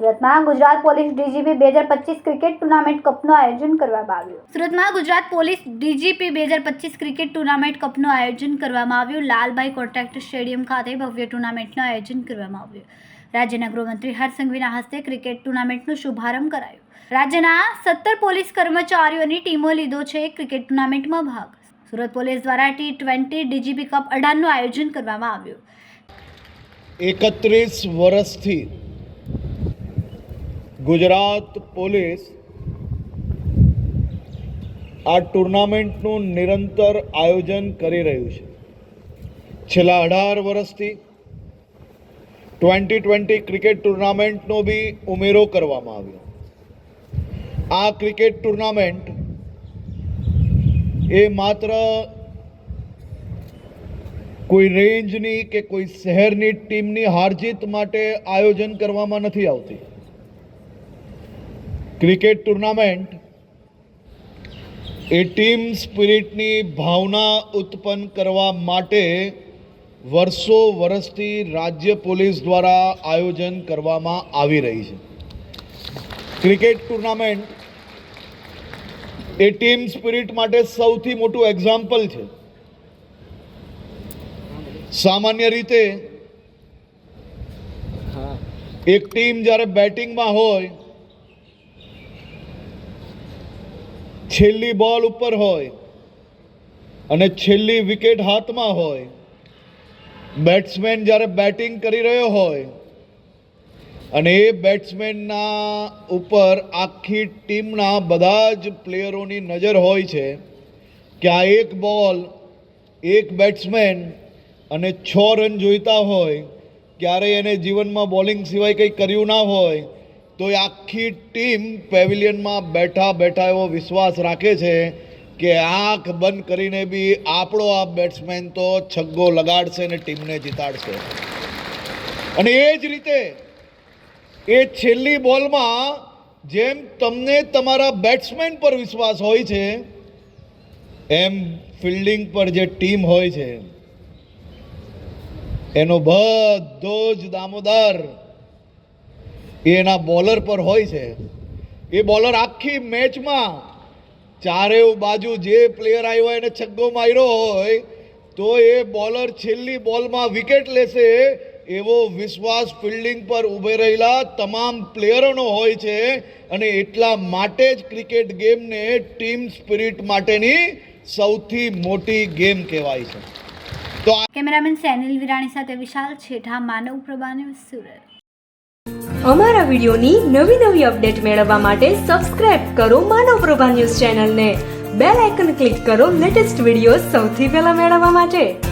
સુરતમાં Gujarat police DGP બે હજાર પચીસ ક્રિકેટ ટુર્નામેન્ટ કપનું આયોજન કરવામાં આવ્યું. સુરતમાં ગુજરાત પોલીસ ડીજીપી બે હજાર પચીસ ક્રિકેટ ટુર્નામેન્ટ કપનું આયોજન કરવામાં આવ્યું. લાલભાઈ કોન્ટ્રાક્ટ સ્ટેડિયમ ખાતે ભવ્ય ટુર્નામેન્ટનું આયોજન કરવામાં આવ્યું. રાજ્યના ગૃહમંત્રી હર્ષ સંઘવીના હસ્તે ક્રિકેટ ટુર્નામેન્ટનો શુભારંભ કરાયો. રાજ્યના સત્તર પોલીસ કર્મચારીઓની ટીમો લીધો છે ક્રિકેટ ટુર્નામેન્ટમાં ભાગ. સુરત પોલીસ દ્વારા ટી ટ્વેન્ટી ડીજીપી કપ અઢારનું આયોજન કરવામાં આવ્યું. એકત્રીસ વર્ષથી ગુજરાત પોલીસ આ ટુર્નામેન્ટનું નિરંતર આયોજન કરી રહ્યું છે. છેલ્લા અઢાર વર્ષથી ટ્વેન્ટી ટ્વેન્ટી ક્રિકેટ ટુર્નામેન્ટનો બી ઉમેરો કરવામાં આવ્યો. આ ક્રિકેટ ટુર્નામેન્ટ એ માત્ર કોઈ રેન્જની કે કોઈ શહેરની ટીમની હારજીત માટે આયોજન કરવામાં નથી આવતી. ક્રિકેટ ટુર્નામેન્ટ એ ટીમ સ્પિરિટની ભાવના ઉત્પન્ન કરવા માટે વર્ષો વર્ષથી રાજ્ય પોલીસ દ્વારા આયોજન કરવામાં આવી રહી છે. ક્રિકેટ ટુર્નામેન્ટ એ ટીમ સ્પિરિટ માટે સૌથી મોટું એક્ઝામ્પલ છે. સામાન્ય રીતે એક ટીમ જ્યારે બેટિંગમાં હોય, છેલ્લી બોલ ઉપર હોય અને છેલ્લી વિકેટ હાથમાં હોય, બેટ્સમેન જ્યારે બેટિંગ કરી રહ્યો હોય અને એ બેટ્સમેનના ઉપર આખી ટીમના બધા જ પ્લેયરોની નજર હોય છે કે આ એક બોલ એક બેટ્સમેન અને છ રન જોઈતા હોય, ક્યારેય એને જીવનમાં બોલિંગ સિવાય કંઈ કર્યું ના હોય, તો એ આખી ટીમ પેવિલિયનમાં બેઠા બેઠા એવો વિશ્વાસ રાખે છે કે આંખ બંધ કરીને બી આપણો આ બેટ્સમેન તો છગ્ગો લગાડશે અને ટીમને જીતાડશે. અને એ જ રીતે એ છેલ્લી બોલમાં જેમ તમને તમારા બેટ્સમેન પર વિશ્વાસ હોય છે, એમ ફિલ્ડિંગ પર જે ટીમ હોય છે, એનો બધો જ દામોદર એના બોલર પર હોય છે. એ બોલર આખી મેચમાં ચારે બાજુ જે પ્લેયર આવ્યો હોય એને છગ્ગો માર્યો હોય, તો એ બોલર છેલ્લી બોલમાં વિકેટ લેશે એવો વિશ્વાસ ફિલ્ડિંગ પર ઊભે રહેલા તમામ પ્લેયરોનો હોય છે અને એટલા માટે જ ક્રિકેટ ગેમને ટીમ સ્પિરિટ માટેની સૌથી મોટી ગેમ કહેવાય છે. તો આ કેમેરામેન સેનિલ વિરાણી સાથે વિશાલ છેઠા માનવ પ્રભા ન્યૂઝ સુરત. અમારા વિડિયોની નવી નવી અપડેટ મેળવવા માટે સબસ્ક્રાઇબ કરો માનવ પ્રભા ન્યૂઝ ચેનલને. બેલ આઇકન ક્લિક કરો લેટેસ્ટ વીડિયો સૌથી પહેલા મેળવવા માટે.